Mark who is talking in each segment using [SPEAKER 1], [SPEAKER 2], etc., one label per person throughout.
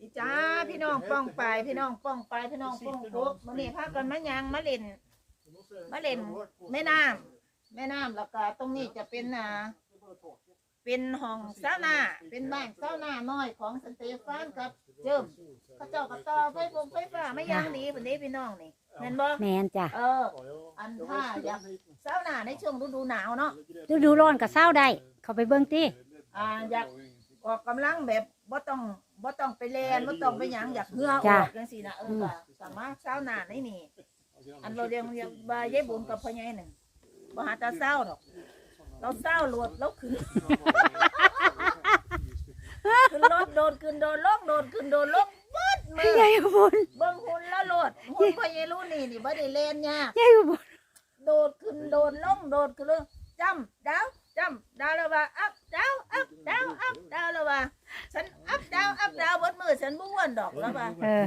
[SPEAKER 1] อีจ้าพี่น้องป้องไปพี่น้องป้องไปพี่น้องป้องกุ๊กมื้อนี้พากันมายางมาเล่น มาเล่นแม่น้ำแม่น้ำแล้วก็ตรงนี้จะเป็นอ่าเป็นห้องซาวนาเป็นบ้านซาวนาน้อยของสเตฟานครับเจิมเขาเจ้าก็ต่อไฟฟงไฟฟ้าไม่ยางดีปานนี้พี่น้องนี่แม่นบ่
[SPEAKER 2] แมนจ้ะ
[SPEAKER 1] เออ อันถ้าอยากซาวนาในช่วงฤดูหนาวเนาะ
[SPEAKER 2] ฤดูร้อนก็เศร้าได้ เข้าไปเบิ่งติ
[SPEAKER 1] อ่าอยาก ออกกำลังแบบบ่ต้องบ่ต้องไปเล่นบ่ต้องไปหยังอยากเหือออกจังซี่นะเออก็สามารถเช้าหน้าในนี่ อันเราเรียงเรียงบายายบุญกับพ่อใหญ่หนึ่งบ่หาตาเศร้าดอก เราเศร้าโลดเราขึ้น ขึ้นรถโดดขึ้นโดดลงโดดขึ้นโดดลงเบิดมือ
[SPEAKER 2] ใหญ่บุญ
[SPEAKER 1] เบิ่งหุ่นแล้วโลดหุ่นพ่อใหญ่รู้นี่นี่บ่ได้เล่นยาก
[SPEAKER 2] ใหญ่บุญ
[SPEAKER 1] โดดขึ้นโดดลงโดดขึ้นลงจำดาว จำดาวแล้วว่าอัพดาวอัพดาวอัพดาวแล้วว่าฉันอัพดาวอัพดาวบนมือฉันบ่อ้วนดอกแล้วว่า
[SPEAKER 2] เออ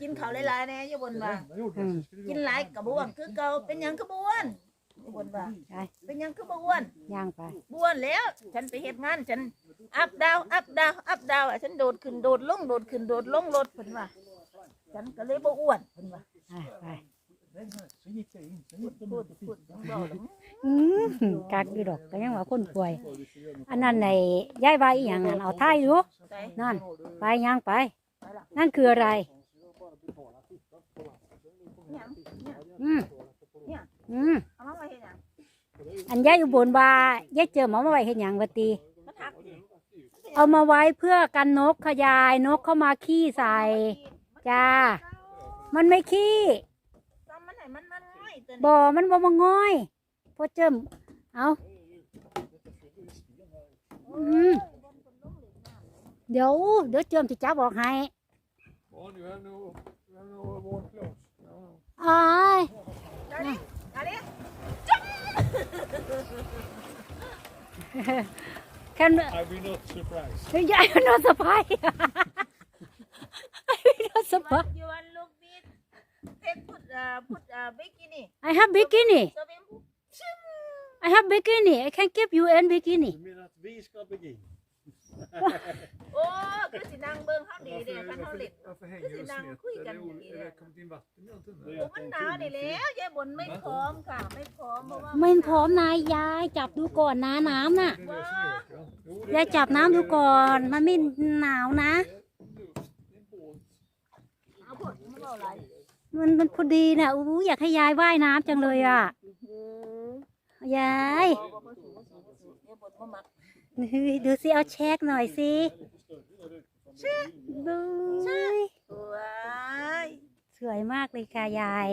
[SPEAKER 1] กินข้าวหลายๆแน่อยู่บนว่า
[SPEAKER 2] อืม
[SPEAKER 1] กินหลายก็บ่อ้วนคือเก่าเป็นหยังก็บ่อ้วนอยู่บนว่า
[SPEAKER 2] ใช่
[SPEAKER 1] เป็นหยังก็บ่อ้วน
[SPEAKER 2] ย่างไป
[SPEAKER 1] บ่อ้วนแล้ว ฉันไปเฮ็ดงานฉันอัพดาวอัพดาวอัพดาวอะฉันโดดขึ้นโดดลงโดดขึ้นโดดลงรถเพิ่นว่าฉันก็เลยบ่อ้วนเพิ่นว่า
[SPEAKER 2] ไปไป
[SPEAKER 1] พูดพูดพูดจังเว้าแล้ว
[SPEAKER 2] อืมกักอยู่ดอกก็ยังว่าคนป่วย อันนั้นในย้ายใบอหยังนั่นเอาท้ายอยู่
[SPEAKER 1] ใจ
[SPEAKER 2] นั่นไปย่างไป นั่นคืออะไร
[SPEAKER 1] เนี่ย
[SPEAKER 2] อืม
[SPEAKER 1] เนี่ย
[SPEAKER 2] อืม
[SPEAKER 1] เอามาไว้เห็นยัง
[SPEAKER 2] อันยายอุบลว่ายายเจอหมอมาไว้เฮ็ดหยังวะตี
[SPEAKER 1] มันหักดิ
[SPEAKER 2] เอามาไว้เพื่อกันนกขยายนกเข้ามาขี้ใส่ จ้า มันไม่ขี้
[SPEAKER 1] นให้มันมันง่อยตัวนี้
[SPEAKER 2] บ่อมันบ่มาง่อยพอเจิมเอาอืมเดี๋ยว เดี๋ยวเจิมจะจับออกให้
[SPEAKER 3] Oh, you have no, you have no warm clothes. No.
[SPEAKER 2] อ้าย
[SPEAKER 1] ดาดิดาดิ
[SPEAKER 2] แค่
[SPEAKER 3] I will not surprise.
[SPEAKER 2] ยายนอนสบายนอนสบาย
[SPEAKER 1] You want
[SPEAKER 2] I have bikini
[SPEAKER 1] Swimming pool.
[SPEAKER 2] I have bikini I can give you an bikini
[SPEAKER 3] Du menar att vi ska begin?
[SPEAKER 1] โอ้คือสินางเบิ่งเฮาดีเด้คันเฮาเล่น
[SPEAKER 3] varför
[SPEAKER 1] hänger du snett? Är det o- är det
[SPEAKER 3] kommit in vatten i allt
[SPEAKER 1] โอ้มันหนาวนี่แล้วยายบนไม่พร้อมค่ะ ไม่พร้อมเพราะว่า
[SPEAKER 2] ไม่พร้อมนายยายจับดูก่อนนะน้ำน่ะ
[SPEAKER 3] Det är det som är det, ja. Jo, det
[SPEAKER 2] ยายจับน้ำดูก่อน มันไม่หนาวนะ
[SPEAKER 3] är luft, det är en båt.
[SPEAKER 1] เอาพวกมันเอาอะไร
[SPEAKER 2] มันมันพอดีน่ะอู้อยากให้ยายว่ายน้ำจังเลยอะยาย
[SPEAKER 1] บ่บ่บ่สูบ่สูบ่สูยายบนบ่มัก
[SPEAKER 2] เฮ้ยดูสิเอาเช็คหน่อยสิดู
[SPEAKER 1] สวย
[SPEAKER 2] สวยมากเลยค่ะยาย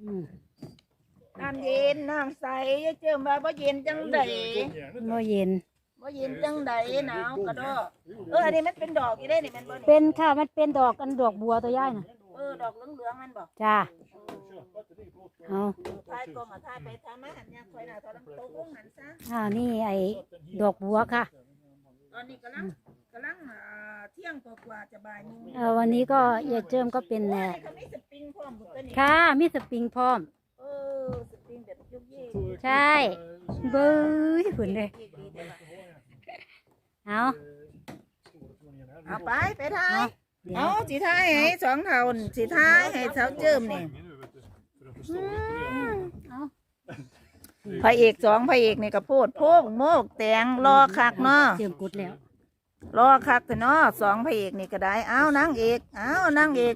[SPEAKER 2] อืม
[SPEAKER 1] น้ำเย็นน้ำใสยายเจิมว่าบ่เย็นจังได๋
[SPEAKER 3] Järnet
[SPEAKER 2] โมเย็น
[SPEAKER 1] บ่เย็นจังได๋หนาวกระดอกเอออันนี้มันเป็นดอกอีเด้นี่แม่นบ่นี่
[SPEAKER 2] เป็นค่ะมันเป็นดอกอันดอกบัวตัวยายน่ะ
[SPEAKER 1] เออดอกเหลืองๆมันบ่
[SPEAKER 2] จ้า เอา
[SPEAKER 1] ทายก็มาทายไปทายมาหันยังคอยหน้าตอนนั้นโตกุ้งหันซะ
[SPEAKER 2] อ่านี่ไอ้ดอกบัวค่ะ
[SPEAKER 1] ตอนนี้กำลังกำลังอ่าเที่ยงกว่าๆจะบ่ายโมง
[SPEAKER 2] เออวันนี้ก็ยายเจิมก็เป็น
[SPEAKER 1] โอ้
[SPEAKER 2] เอ่
[SPEAKER 1] ย
[SPEAKER 2] อ
[SPEAKER 1] เขามีสปริงพร้อมหมดตัวนี้
[SPEAKER 2] ค่ะมีสปริงพร้อม
[SPEAKER 1] เออสปริงแบบยุกยี่
[SPEAKER 2] ใช่ เบ้ยหุ่นเลย เอา
[SPEAKER 1] เอาไปไปทาย
[SPEAKER 2] เดี๋ย
[SPEAKER 1] เอา
[SPEAKER 2] ว
[SPEAKER 1] สีทายให้สองเท่านี่สีทายให้สาวเจิมนี่
[SPEAKER 2] เอา
[SPEAKER 1] พระเอกสองพระเอกนี่ก็โพดโพกโมกแตงรอคักเนาะ
[SPEAKER 2] เจิมกุดแล้ว
[SPEAKER 1] รอคักแต่เนาะสองพระเอกนี่ก็ได้เอานางเอกเอานางเอก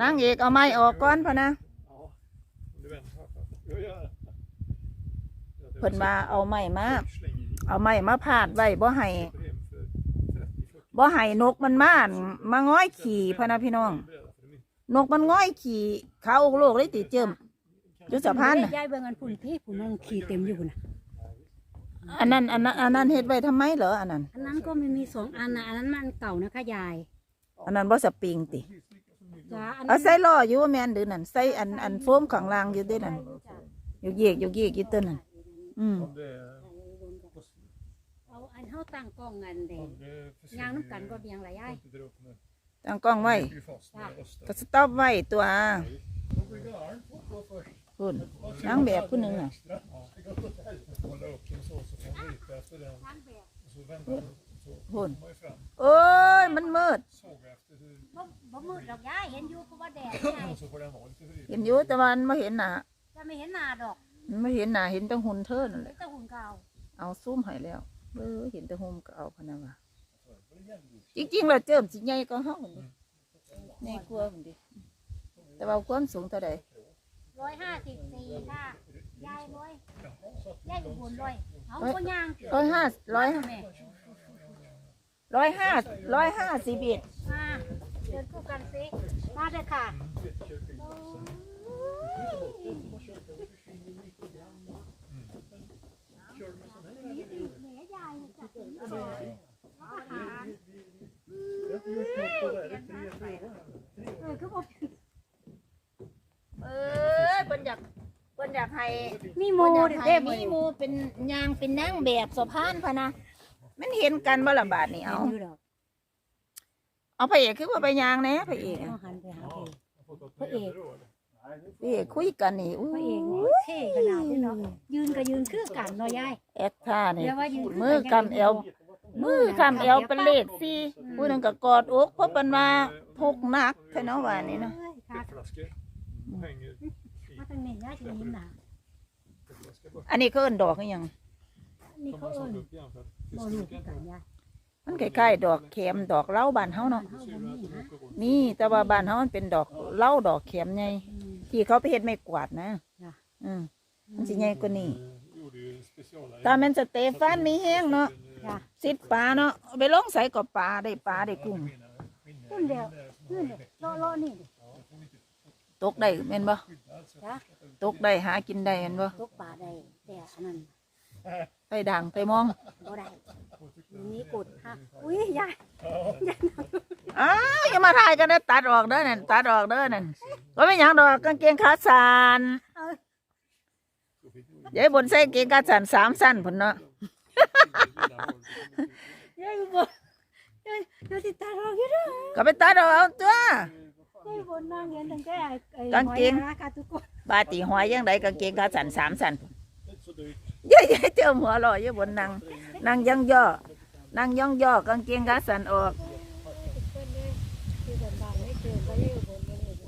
[SPEAKER 1] นางเอกเอาไม้ออกก่อนพะนะเพิ่นว่าเอาไม้มาเอาไม้มาพาดไว้บ่ให้ บ่ให้นกมันมาอั่นมาง้อยขี่พะนะพี่น้อง นกมันง้อยขี่เขาโลกเลยติเจิมอยู่สะพานน่ะ
[SPEAKER 2] ยายเบิ่งอันพุ่นพี่พุ่นมันขี่เต็มอยู่พุ่นน่ะ
[SPEAKER 1] อันนั้นอันนั้นอันนั้นเฮ็ดไว้ทำไมเหรออันนั้น
[SPEAKER 2] อันนั้นก็มันมีสองอันนะอันนั้นมันเก่านะคะยาย
[SPEAKER 1] อันนั้นบ่สปริงติ
[SPEAKER 2] จ้าอัน
[SPEAKER 1] เอาใส่ล้ออยู่แม่นหรือนั่นใส่อันอันโฟมข้างล่างอยู่เด้นั่นอยู่เยียกอยู่เยียกอยู่ตัวนั่นอืม
[SPEAKER 2] เอาอัน เฮาตั้งกล้องกันเด้ยางน้ำกันก็เบียงหลายยาย
[SPEAKER 1] ตั้งกล้องไว้ก็สต็อปไว้ตัวคุณนางแบบผู้หนึงน่ะคุณโอ้ยยมันมืด
[SPEAKER 3] Såg efter hur
[SPEAKER 2] บ่บ่มืดหรอกยายเห็นอยู่เพราะว่าแดดไง
[SPEAKER 3] så får den vara lite vrid.
[SPEAKER 1] เห็นอยู่แต่ว่ามันไม่เห็นหน้า
[SPEAKER 2] จะไม่เห็นหน้าดอก
[SPEAKER 1] มันไม่เห็นหน้าเห็นแต่หุ่นเธอนั่นแห
[SPEAKER 2] เห็น
[SPEAKER 1] ละ
[SPEAKER 2] แต่หุ่นเก่า
[SPEAKER 1] เอาซูมให้แล้ว เออเห็นแต่หุ่มก็เอาพะนะว่าจริงๆแล้วเจิมสิใหญ่ก็เฮาหั่นดิในครัวหั่นดิแต่ว่าความสูงเท่าใด
[SPEAKER 2] ร้อยห้าสิบสี่ค่ะยายร้อยยายอยู่บนร้อยเอาก็ย่าง
[SPEAKER 1] ร้อยห้าร้อย
[SPEAKER 2] แม่
[SPEAKER 1] ร้อยห้าร้อยห้าสิบเอ็ด
[SPEAKER 2] มาเดินคู่กันสิมาเลยค่ะแม่ยายจะ เป็นอาหารเออคือบอก
[SPEAKER 1] เออเพิ่นอยากเพิ่นอยากให้
[SPEAKER 2] มีโม
[SPEAKER 1] เพิ่นอยาก
[SPEAKER 2] เด็
[SPEAKER 1] ให้
[SPEAKER 2] ก
[SPEAKER 1] มีหมูเป็นยางเป็นนางแบบสะพานพะนะมันเห็นกันบ่ละบาดนี่เอา
[SPEAKER 2] อยู่ดอก
[SPEAKER 1] เอาพระเอกคือว่าไปยางแหน่พระเอก
[SPEAKER 2] เอา
[SPEAKER 1] อะ
[SPEAKER 2] หันไปหา
[SPEAKER 3] Har fått något
[SPEAKER 2] Vad är-
[SPEAKER 3] mer då eller?
[SPEAKER 1] พระเอก คุยกันนี่อู้
[SPEAKER 2] พระเอกเนี่ยเท่ขนาดนี้เนาะยืนก็ยืนคือกันเนาะยาย
[SPEAKER 1] แอดท่านี่
[SPEAKER 2] เรียกว่ายืน
[SPEAKER 1] มือกำเอว มือกำเอวเป็นเลขสี่ผู้หนึงก็กอดอกเพราะเป็นว่าทุกข์หนักแท้เนาะว่านี่เนาะ
[SPEAKER 2] เอ้ยค่ะ
[SPEAKER 3] Flaskor. Hänger i
[SPEAKER 2] มาทางนี้ยายจะยิ้มหนา
[SPEAKER 3] flaskor bara.
[SPEAKER 1] อันนี้ก็เอิ้นดอกอีหยัง
[SPEAKER 2] นี่
[SPEAKER 3] Som
[SPEAKER 2] เขา
[SPEAKER 3] man
[SPEAKER 2] เอิ้
[SPEAKER 3] såg
[SPEAKER 2] น
[SPEAKER 3] upp igen för att
[SPEAKER 2] บ่
[SPEAKER 3] fiska
[SPEAKER 2] รู้
[SPEAKER 3] mycket.
[SPEAKER 2] กันยาย
[SPEAKER 1] มันคล้ายๆดอกเข็มดอกเหล้าบ้านเฮาเนาะ
[SPEAKER 2] เฮา
[SPEAKER 3] Ser
[SPEAKER 2] บ่
[SPEAKER 3] du
[SPEAKER 2] มี
[SPEAKER 3] att de
[SPEAKER 2] นะ
[SPEAKER 3] åker runt?
[SPEAKER 1] มีแต่ว่าบ้านเฮามันเป็นดอกเหล้าดอกเข็มไง
[SPEAKER 2] อืม
[SPEAKER 1] ที่เขาไปเฮ็ดไม่กวาดนะ
[SPEAKER 2] จ้ะ
[SPEAKER 1] อืมมันสิใหญ่กว่านี้
[SPEAKER 3] Vi gjorde ju specialare.
[SPEAKER 1] ตาแม่นสเตฟานมีแห้งเนาะ
[SPEAKER 2] จ้ะ
[SPEAKER 1] สิดปลาเนาะเอาไปลงใส่กับปลาได้ปลาได้กุ้ง
[SPEAKER 2] ขึ้นเดียวขึ้นเดียวเลาะๆนี่ดิ
[SPEAKER 1] ตกได้แม่นบ่
[SPEAKER 2] จ้ะ
[SPEAKER 1] ตกได้หากินได้แม่นบ่
[SPEAKER 2] ตกปลาได้แต่อันนั้น
[SPEAKER 1] ไปด่างไปมอง
[SPEAKER 2] บ่ได้มีกดค่ะอุ้ยยาย
[SPEAKER 1] อ้าวอย่ามาถ่ายกันนะตัดออกเด้อนั่นตัดออกเด้อนั่น ว่าไม่นหยังดอกกางเกงขาสั้นยายบนใส่กางเกงขาสั้นสามสั้นพุ่นเนาะ
[SPEAKER 2] ยายบ่ยายยายติดตาเราอยู่เด้อ
[SPEAKER 1] ก็ไปตัดออกเอาตัวยา
[SPEAKER 2] ยบ่นั่งเห็นตั้งแต่ไอ้ไอ้
[SPEAKER 1] กางเกง
[SPEAKER 2] หอยนะค่ะทุกคน
[SPEAKER 1] บาตีหอยยังไดกางเกงขาสั้นสามสั้นพุ่น
[SPEAKER 3] Inte så dyrt.
[SPEAKER 1] ยายยายเติมหัวเรอยายบนนั่งนั่งย่องย่อนั่งย่องย่อกางเกงขาสั้นออก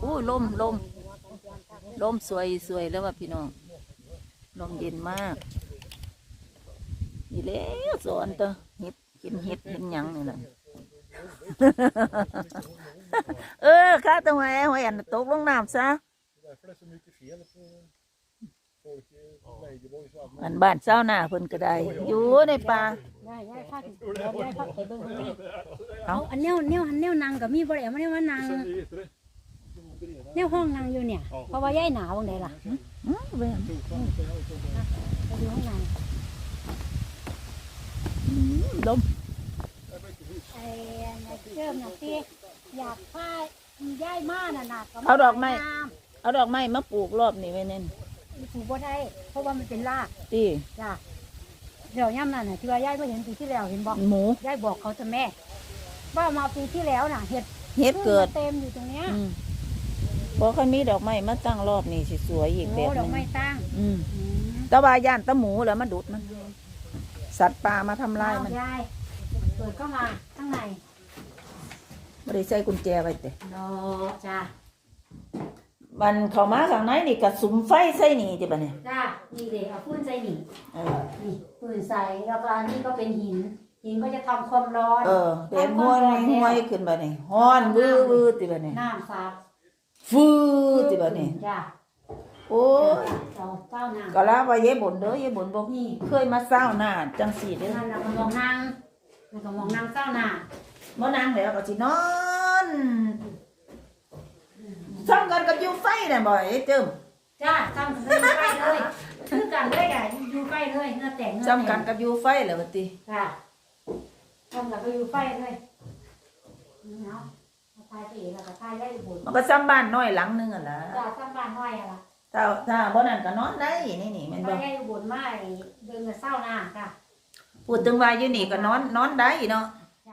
[SPEAKER 1] อู้ลมลมลมสวยสวยแล้วว่ะพี่น้องลมเย็นมากนี่แล้วสอนเตอเห็ดกินเห็ดเห็นหยังนี่แหละเออข้าตรงไหนหอยอันตกลงน้ำซะ
[SPEAKER 3] Därför det är så mycket fel på folk i Meijerborg och allt.
[SPEAKER 1] อันบ้านเศร้าหน้าเพิ่นก็ได้ อยู่ในป่า
[SPEAKER 2] ยายยายพาถึงเดี๋ยวยายพาไปเบิ่งตรงนี้
[SPEAKER 1] เอา
[SPEAKER 2] เอาอันแนวแนวหันแนวนางก็มีบ่ได้เอามาแนวว่านาง
[SPEAKER 3] Sen heter det
[SPEAKER 2] แนวห้องนางอยู่เนี่ย เพราะว่ายายหนาวจังไดล่ะ
[SPEAKER 1] อืมเว้ย
[SPEAKER 2] ไปดูห้องนาง
[SPEAKER 1] อืมลม
[SPEAKER 2] ไอ้นายเจิมน่ะสิอยากพาย้ายมาน่ะน่ะ
[SPEAKER 1] เอาดอกไม้เอาดอกไม้มาปลูกรอบนี้ไว้เน่น
[SPEAKER 2] ปลูกบ่ได้เพราะว่ามันเป็นราก
[SPEAKER 1] ตี
[SPEAKER 2] จ้ะเดี๋ยวย่ำนั่นน่ะที่ว่ายายมาเห็นปีที่แล้วเห็นบอก
[SPEAKER 1] หมู
[SPEAKER 2] ยายบอกเขาจะแม่ว่ามาปีที่แล้วน่ะเห็ด
[SPEAKER 1] เฮ็ดเกิด
[SPEAKER 2] ขึ้นมาเต็มอยู่ตรงเนี้ย
[SPEAKER 1] อืมพอคันมีดอกไม้มาตั้งรอบนี่สิสวยอีกแบ
[SPEAKER 2] โอ้
[SPEAKER 1] บ
[SPEAKER 2] ด
[SPEAKER 1] ห
[SPEAKER 2] อ
[SPEAKER 1] นึ
[SPEAKER 2] ก
[SPEAKER 1] ง
[SPEAKER 2] ไม้ตั้ง
[SPEAKER 1] อืม
[SPEAKER 2] อืม
[SPEAKER 1] แต่ว่าย่านตะหมูแล้วมาดุดมัน สัตว์ป่ามาทำลายมัน
[SPEAKER 2] ยายเปิดเข้ามาข้างใน
[SPEAKER 1] บ่ได้ใส่กุญแจไว้แต่
[SPEAKER 2] ดอจ้า
[SPEAKER 1] มันเข้ามาข้างในนี่ก็สุมไฟใส่นี่จิบัดนี้
[SPEAKER 2] จ้านี่เด็กเอาฟืนใส่นี่
[SPEAKER 1] เออ
[SPEAKER 2] นี่ฟืนใส่แล้วก็อันนี้ก็เป็นหิน หินก็จะทำความร้อน
[SPEAKER 1] เออเด็นห้วยห้วยขึ้นบัดนี้ฮ้อนวื้อวื้อติบัดนี้
[SPEAKER 2] น้ำซับ
[SPEAKER 1] ฟื้อติบัดนี้
[SPEAKER 2] จ้า
[SPEAKER 1] โอ้ย
[SPEAKER 2] เราเจ้าน้ำ
[SPEAKER 1] ก็ลาว่าเย่บนเด้ อเย่บนบ่มีเคยมาเศร้าหน้าจังสี่เด้อ
[SPEAKER 2] นั่นเราก็มองนางเราก็มองนางเจ้าหน้า
[SPEAKER 1] บ่นางแล้วก็สินอนซ้ำกันกับอยู่ไฟน่ะบ่ไอ้เจิม
[SPEAKER 2] จ้าซ้ำกันเลยไปเลยคือกันเลยอะอยู่ไปเลยเนื้อแต่งเนื้อ
[SPEAKER 1] ซ้ำกันกับอยู่ไฟแล้วว่าติ
[SPEAKER 2] จ้าซ้ำกันก็อยู่ไปเลยเนาะเอา ทายไปเองแล้วก็ทายได้บุญ
[SPEAKER 1] มันก็ซ้ำบ้านน้อยหลังหนึงอะล่ะ
[SPEAKER 2] จ้าซ้ำบ้านน้อยอะล่ะ
[SPEAKER 1] ถ้าถ้าบ่นั่นก็นอนได้นี่นี่แม่น
[SPEAKER 2] ไป
[SPEAKER 1] บ่
[SPEAKER 2] ได้บุญมาไอ้เดินกับเศร้าหน้าจ้ะ
[SPEAKER 1] พูดถึงว่าอยู่นี่ก็นอนนอนได้เนาะ